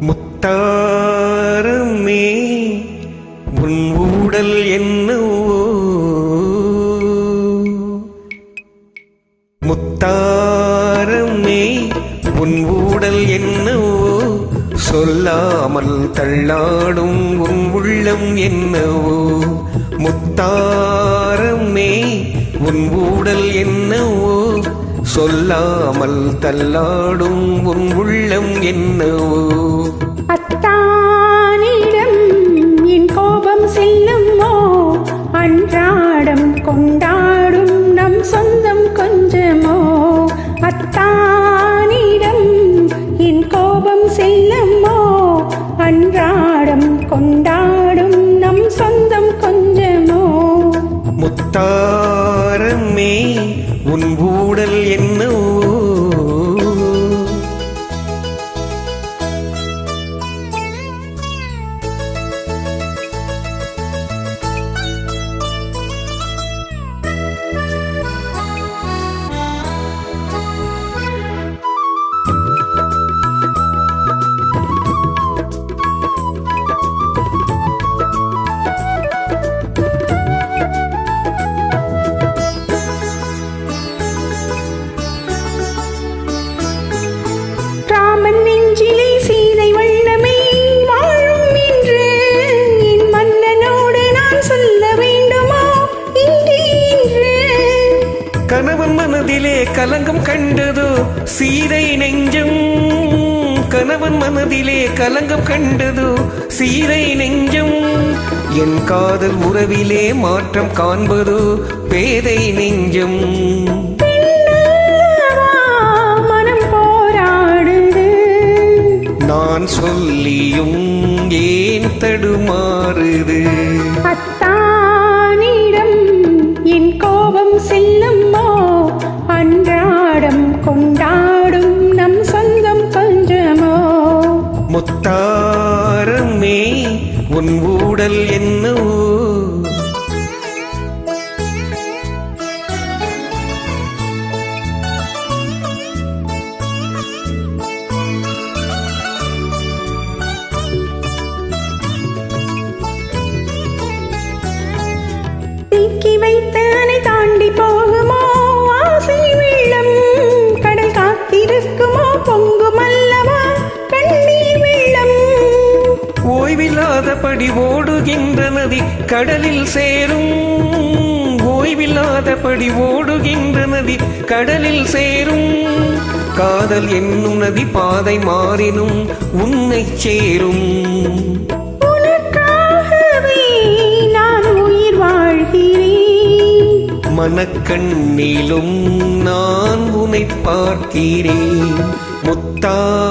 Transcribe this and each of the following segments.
முத்தாரமே உன் ஊடல் என்னவோ? முத்தாரமே உன் ஊடல் என்னவோ? சொல்லாமல் தள்ளாடும் உன் உள்ளம் என்னவோ? முத்தாரமே உன் ஊடல் என்னவோ? சொல்லாமல் தள்ளாடும் உன் உள்ளம் என்னவோ? அத்தானிடம் என் கோபம் செல்லுமோ? அன்றாடம் கொண்டாடும் நம் சொந்தம் கொஞ்சமோ? அத்தானிடம் என் கோபம் செல்லுமோ? அன்றாடம் கொண்டாடும் நம் சொந்தம் கொஞ்சமோ? மனமே உன் ஊடல் என்ன கணவன் மனதிலே கலங்கம் கண்டதோ? சீதை நெஞ்சம் கணவன் மனதிலே கலங்கம் கண்டதோ? சீரை நெஞ்சம் என் காதல் உறவிலே மாற்றம் காண்பதோ? பேதை நெஞ்சம். நான் சொல்லியும் ஏன் தடுமாறுது? அத்தானிடம் என் கோபம் செல்லுமோ முத்தாரமே உன் ஊடல் என்னவோ? தீக்கி ஓய்வில்லாதபடி ஓடுகின்ற நதி கடலில் சேரும். ஓய்வில்லாதபடி ஓடுகின்ற நதி கடலில் சேரும். காதல் என்னும் நதி பாதை மாறினும் உன்னை சேரும். உனக்காகவே நான் உயிர் வாழ்கிறேன். மனக்கண்ணிலும் நான் உன்னை பார்க்கிறேன். முத்தாரமே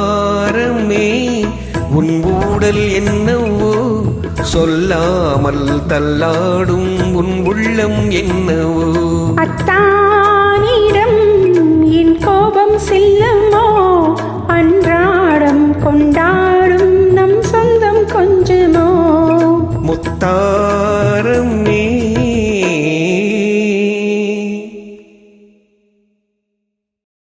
உன் ஊடல் என்னவோ சொல்லாமல் தள்ளாடும் உன் உள்ளம் என்னவோ? அத்தானிடம் என் கோபம் செல்லுமோ? அன்றாடம் கொண்டாடும் நம் சொந்தம் கொஞ்சமோ? முத்தாரம் நீ